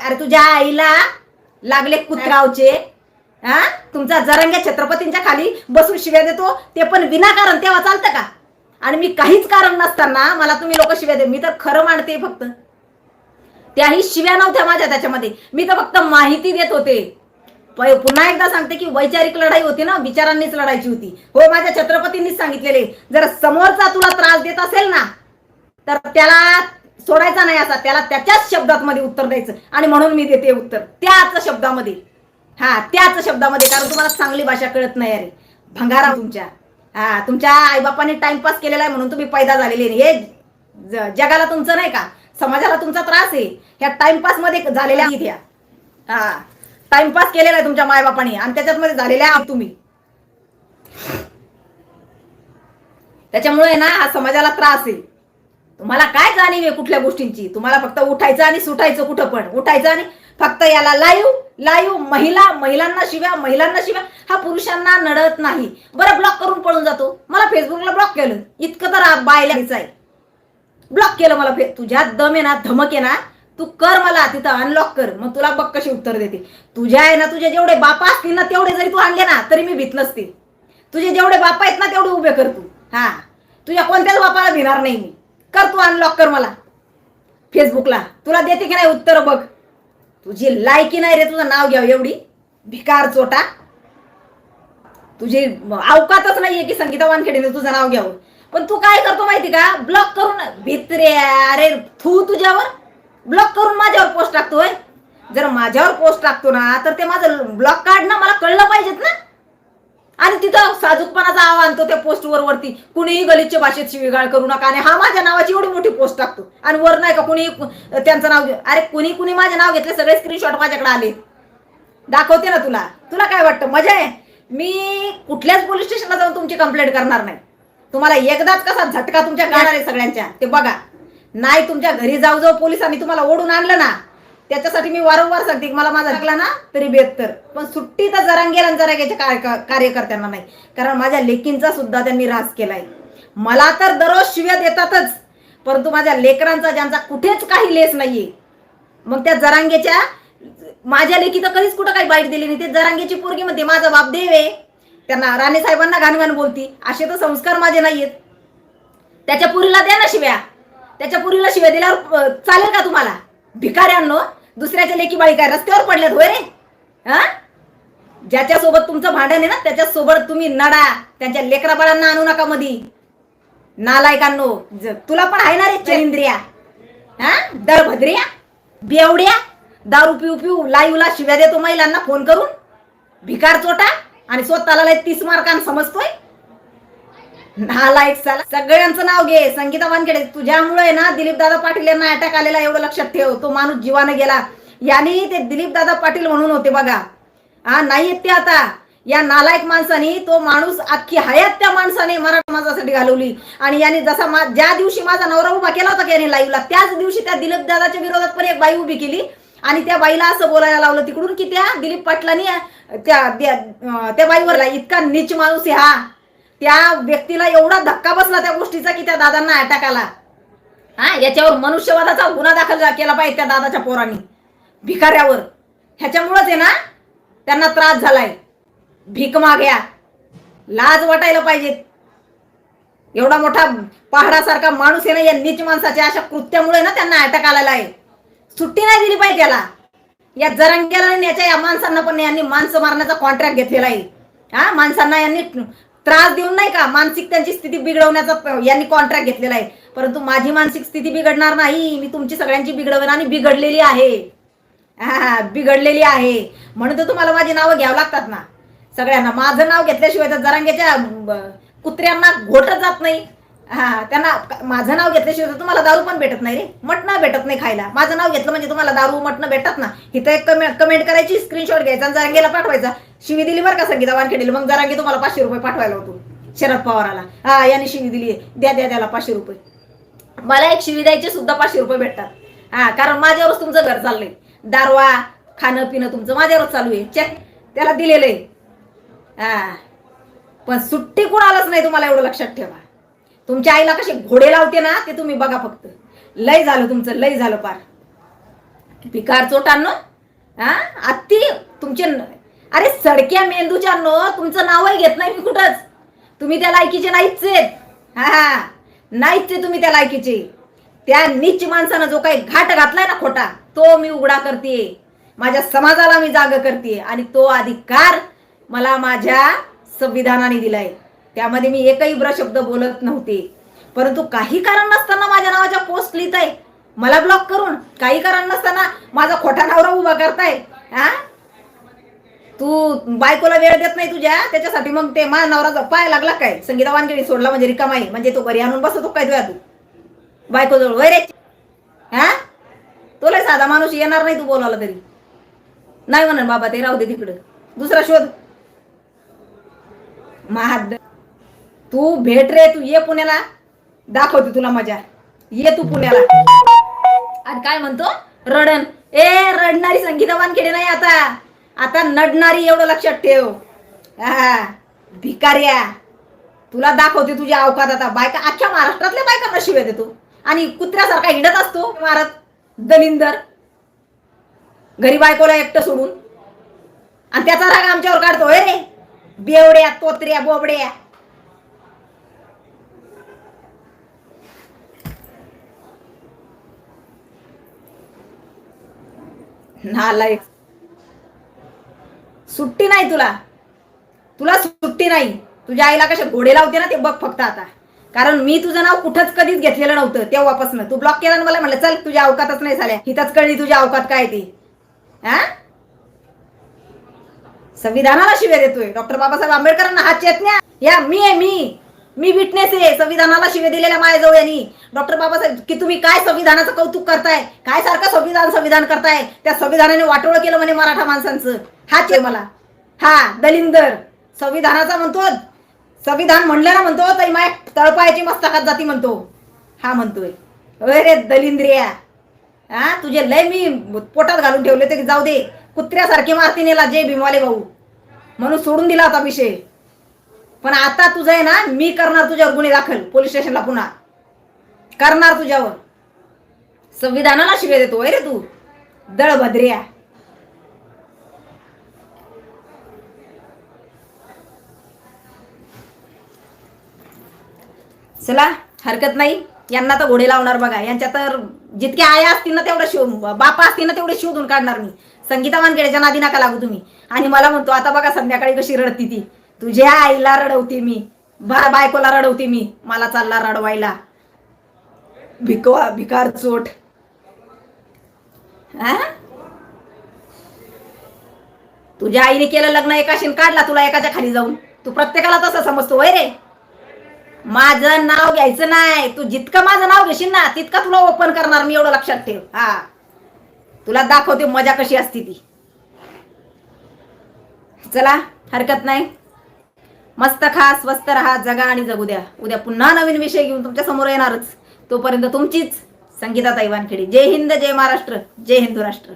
अरे तुझ्या आईला लागले कुत्रावचे हा? तुमचा जरंग्या छत्रपतींच्या खाली बसून शिव्या देतो. ते पण विनाकारण तेव्हा चालतं का? आणि मी काहीच कारण नसताना मला तुम्ही लोक शिव्या दे मी तर खरं मानते फक्त. त्याही शिव्या नव्हत्या माझ्या त्याच्यामध्ये. मी तर फक्त माहिती देत होते. पुन्हा एकदा सांगते की वैचारिक लढाई होती ना विचारांनीच लढायची होती. हो माझ्या छत्रपतींनीच सांगितलेले. जर समोरचा तुला त्रास देत असेल ना तर त्याला सोडायचा नाही असा त्याला त्याच्याच शब्दात मध्ये उत्तर द्यायचं. आणि म्हणून मी देते उत्तर. त्याच शब्दामध्ये. हा त्याच शब्दामध्ये कारण तुम्हाला चांगली भाषा कळत नाही अरे. भंगारा तुमच्या. हा तुमच्या आईबापाने टाइमपास केलेला आहे म्हणून तुम्ही पैदा झालेले नाही. हे जगाला तुमचं नाही का? समाजाला तुमचा त्रास आहे. ह्या टाइमपासमध्ये झालेल्या आहेत हा टाइमपास केलेला आहे तुमच्या मायबापाने आणि त्याच्यात मध्ये झालेल्या आहात तुम्ही. त्याच्यामुळे ना हा समाजाला त्रास आहे. तुम्हाला काय जाणीव आहे कुठल्या गोष्टींची? तुम्हाला फक्त उठायचं आणि सुटायचं कुठं पण? उठायचं आणि फक्त याला लाईव्ह लाईव्ह महिला महिलांना शिव्या महिलांना शिव्या. हा पुरुषांना नडत नाही. बरं ब्लॉक करून पळून जातो. मला फेसबुकला ब्लॉक केलं. इतकं तर बायलाच आहे. ब्लॉक केलं मला फे तुझ्या दम आहे ना धमक आहे ना तू कर मला तिथं अनलॉक कर. मग तुला बघ कशी उत्तर देते. तुझ्या आहे ना तुझे जेवढे बापा असतील ना तेवढे जरी तू आणले ना तरी मी भीत नसते. तुझे जेवढे बापा आहेत ना तेवढे उभे कर तू. हा. तुझ्या कोणत्याच बापाला भिणार नाही मी. कर तू अनलॉक कर मला. फेसबुकला तुला देते की नाही उत्तर बघ. तुझी लायकी नाही रे तुझं नाव घ्यावं एवढी. भिकार चोटा. तुझी अवकातच नाहीये की संगीता वानखेडेने तुझं नाव घ्यावं. पण तू काय करतो माहिती का? ब्लॉक करून भित्रे अरे थू तुझ्यावर ब्लॉक करून माझ्यावर पोस्ट टाकतोय. जर माझ्यावर पोस्ट टाकतो ना तर ते माझं ब्लॉक काढणं ना मला कळलं पाहिजेत ना. आणि तिथं साजूकपणाचा आव आणतो त्या पोस्टवर वरती. कुणीही गलिच्छ भाषेत शिवीगाळ करू नका आणि हा माझ्या नावाची एवढी मोठी पोस्ट टाकतो. आणि वर नाही का कुणी त्यांचं नाव घे अरे कुणी कुणी माझे नाव घेतले सगळे स्क्रीनशॉट माझ्याकडे आले. दाखवते ना तुला. तुला काय वाटतं? मजा आहे. मी कुठल्याच पोलीस स्टेशनला जाऊन तुमची कंप्लेंट करणार नाही. तुम्हाला एकदाच कसा झटका तुमच्या गाणार आहे सगळ्यांच्या. ते बघा. नाही तुमच्या घरी जाऊ जाऊ पोलिसांनी तुम्हाला ओढून आणलं ना त्याच्यासाठी मी वारंवार सांगते की मला माझा लागला ना तरी बेहतर पण सुट्टी तर जरा आणि जरांगेच्या कार्यकर्त्यांना नाही. कारण माझ्या लेकींचा सुद्धा त्यांनी रास केलाय. मला तर दररोज शिव्या देतातच परंतु माझ्या लेकरांचा ज्यांचा कुठेच काही लेस नाहीये मग त्या जरांगेच्या माझ्या लेखी तर कधीच कुठं काही बाईट दिली नाही. ते जरांगेची पोरगी म्हणते माझा बाप देव आहे. त्यांना राणे साहेबांना घाणघाण बोलती. असे तर संस्कार माझे नाहीयेत. त्याच्या पुरीला द्या ना शिव्या. त्याच्या पुरीला शिव्या दिल्यावर चालेल का तुम्हाला? भिकाऱ्यांनो दुसऱ्याच्या लेखी बाळी काय रस्त्यावर पडल्यात होय रे? हा? ज्याच्या सोबत तुमचं भांडण आहे ना त्याच्यासोबत तुम्ही नडा. त्यांच्या लेकरा बाळांना आणू नका मधी. नालायकांनो तुला पण आहे ना रे चरिंद्रिया. हा? दळभद्रिया बेवड्या दारू पिऊ पिऊ लाईव्हला शिव्या देतो महिलांना फोन करून. भिकार चोटा आणि स्वतःला तीस मार्कांना समजतोय. नालायक साला सगळ्यांचं नाव घे. संगीता वानखेडे तुझ्यामुळे ना दिलीप दादा पाटील यांना अटॅक आलेला एवढं लक्षात ठेव. तो माणूस जीवानं गेला. यांनी ते दिलीप दादा पाटील म्हणून होते बघा. हा नाही ते आता. या नालायक माणसाने तो माणूस अख्खी हयात त्या माणसाने मराठा माणसासाठी घालवली. आणि याने जसा मा- ज्या दिवशी माझा नवरा उभा केला होता की याने लाईव्हला त्याच दिवशी त्या दिलीप दादाच्या विरोधात पण एक बाई उभी केली. आणि त्या बाईला असं बोलायला लावलं तिकडून की त्या दिलीप पाटलांनी त्या त्या अं, इतका नीच माणूस हा. त्या व्यक्तीला एवढा धक्का बसला त्या गोष्टीचा की त्या दादांना अटॅक आला. हा याच्यावर मनुष्यवादाचा गुन्हा दाखल केला पाहिजे त्या दादाच्या पोरांनी. भिकाऱ्यावर. ह्याच्यामुळेच आहे ना त्यांना त्रास झालाय. भीक माग्या. लाज वाटायला पाहिजे एवढा मोठा पहाडासारखा माणूस आहे ना या नीच माणसाच्या अशा कृत्यामुळे ना त्यांना अटॅक आलेला आहे. सुट्टी नाही दिली पाहिजे त्याला. या जरंग्याला आणि याच्या या माणसांना पण यांनी माणसं मारण्याचा कॉन्ट्रॅक्ट घेतलेला आहे. हा माणसांना यांनी त्रास देऊन नाही का? मानसिक त्यांची स्थिती बिघडवण्याचा यांनी कॉन्ट्रॅक्ट घेतलेला आहे. परंतु माझी मानसिक स्थिती बिघडणार नाही. मी तुमची सगळ्यांची बिघडवेन आणि बिघडलेली आहे. हा बिघडलेली आहे. म्हणून तर तुम्हाला माझी नावं घ्यावं लागतात ना. सगळ्यांना. माझं नाव घेतल्याशिवाय तर जरांग्याच्या कुत्र्यांना घोटत जात नाही. हा त्यांना माझं नाव घेतल्याशिवाय तुम्हाला दारू पण भेटत नाही रे. मटणं भेटत नाही खायला. माझं नाव घेतलं म्हणजे तुम्हाला दारू मटणं भेटत ना. इथं एक कमेंट कमेंट करायची स्क्रीनशॉट घ्यायचा आणि जरांगेला पाठवायचा. शिवी दिली बरं का संगीता वानखेडीला? मग जरांगी तुम्हाला पाचशे रुपये पाठवायला होतो. शरद पवाराला. हा यांनी शिवी दिली द्या द्या द्याला पाचशे रुपये. मला एक शिवी द्यायचे सुद्धा पाचशे रुपये भेटतात. हा कारण माझ्यावरच तुमचं घर चाललंय. दारवा खाणं पिणं तुमचं माझ्यावरच चालू आहे. चेक त्याला दिलेलं आहे. हा. पण सुट्टी कुणालाच नाही तुम्हाला एवढं लक्षात ठेवा. तुमच्या आईला कसे घोडे लावते ना ते तुम्ही बघा फक्त. लय झालं तुमचं लय झालं पार. पिकार चोटांनो हा? आत्ती तुमचे अरे सडक्या मेंदूच्या तुमचं नावही घेत नाही मी कुठंच. तुम्ही त्या लायकीचे नाहीच आहेत. हा नाहीच ते तुम्ही त्या लायकीचे. त्या नीच माणसानं जो काही घाट घातलाय ना खोटा तो मी उघडा करते. माझ्या समाजाला मी जाग करते. आणि तो अधिकार मला माझ्या संविधानाने दिलाय. त्यामध्ये मी एकही शब्द बोलत नव्हते. परंतु काही कारण नसताना माझ्या नावाच्या पोस्ट लिहित आहे मला ब्लॉक करून काही कारण नसताना माझा खोटा नवरा उभा करताय. हा तू बायकोला वेळ देत नाही तुझ्या त्याच्यासाठी मग ते माझा नवरा पाय लागला काय? संगीता वानखेडी सोडला म्हणजे रिकामाई म्हणजे तो घरी आणून बसतो काय तुझ्या तू बायको जवळ वय रे. हा तुला साधा माणूस येणार नाही तू बोलावला तरी. नाही म्हणन बाबा ते राहू दे तिकडं. दुसरा शोध. महाद तू भेट रे तू ये पुण्याला. दाखवते तुला मजा. ये तू पुण्याला. आणि काय म्हणतो? रडन. ए रडणारी संगीता वानखेडे नाही आता. आता नडणारी एवढं लक्षात ठेव. हा भिकाऱ्या तुला दाखवते तुझी अवकात आता. बायका अख्ख्या महाराष्ट्रातल्या बायकांना शिव्या देतो. आणि कुत्र्यासारखा हिंडत असतो मारत दलिंदर. घरी बायकोला एकटं सोडून. आणि त्याचा राग आमच्यावर काढतो. रे. बेवड्या तोत्र्या बोबड्या. नालायक सुट्टी नाही तुला. तुला सुट्टी नाही. तुझ्या आईला कशा घोडे लावते ना ते बघ फक्त आता. कारण मी तुझं नाव कुठंच कधीच घेतलेलं नव्हतं तेव्हापासून तू ब्लॉक केला ना मला म्हणलं चल तुझ्या अवकातच नाही झाल्या. हिथंच कळली तुझ्या अवकात काय ती. हा? संविधानाला शिव्या देतोय. डॉक्टर बाबासाहेब आंबेडकरांना हात चेतण्या. या मी आहे मी. मी विटनेस आहे. संविधानाला शिवे दिलेल्या माझ्याजवळ यांनी. डॉक्टर बाबासाहेब की तुम्ही काय संविधानाचं कौतुक करताय? काय सारखं संविधान संविधान करताय? त्या संविधानाने वाटोळ केलं म्हणे मराठा माणसांचं. हाच आहे मला. हा दलिंदर. संविधानाचा म्हणतो. संविधान म्हणलं ना म्हणतो तरी माय तळपायाची मस्तकात जाती म्हणतो. हा म्हणतोय. अरे दलिंद्रिया. हा तुझे लय मी पोटात घालून ठेवले ते जाऊ दे. कुत्र्यासारखे मारतीनेला जे जय भीमवाले भाऊ. म्हणून सोडून दिला होता विषय पण आता तुझं आहे ना मी करणार तुझ्यावर गुन्हे दाखल पोलीस स्टेशनला पुन्हा. करणार तुझ्यावर. संविधानाला शिव्या देतो रे तू. दळभद्र्या. चला हरकत नाही. यांना तर घोडे लावणार बघा. यांच्या तर जितके आया असतील ना तेवढं शिव बापा असतील ना तेवढे शोधून काढणार मी. संगीता वानखेडेच्या नादी नका लागू तुम्ही. आणि मला म्हणतो आता बघा संध्याकाळी कशी रडती ती. तुझ्या आईला रडवते मी. बा बायकोला रडवते मी. मला चालला रडवायला. भिकवा भिकार चोट. हा? तुझ्या आईने केलं लग्न एकाशीन काढला तुला एकाच्या खाली जाऊन. तू प्रत्येकाला तसं समजतो वय रे? माझं नाव घ्यायचं नाही. तू जितकं माझं नाव घेशील ना तितकं तुला ओपन करणार मी एवढं लक्षात ठेव. हा. तुला दाखवते मजा कशी असती ती. चला हरकत नाही. मस्त खा स्वस्त राहा जगा आणि जगू द्या. उद्या पुन्हा नवीन विषय घेऊन तुमच्यासमोर येणारच. तोपर्यंत तुमचीच संगीता ताईवानखेडी जय हिंद जय महाराष्ट्र जय हिंदू राष्ट्र.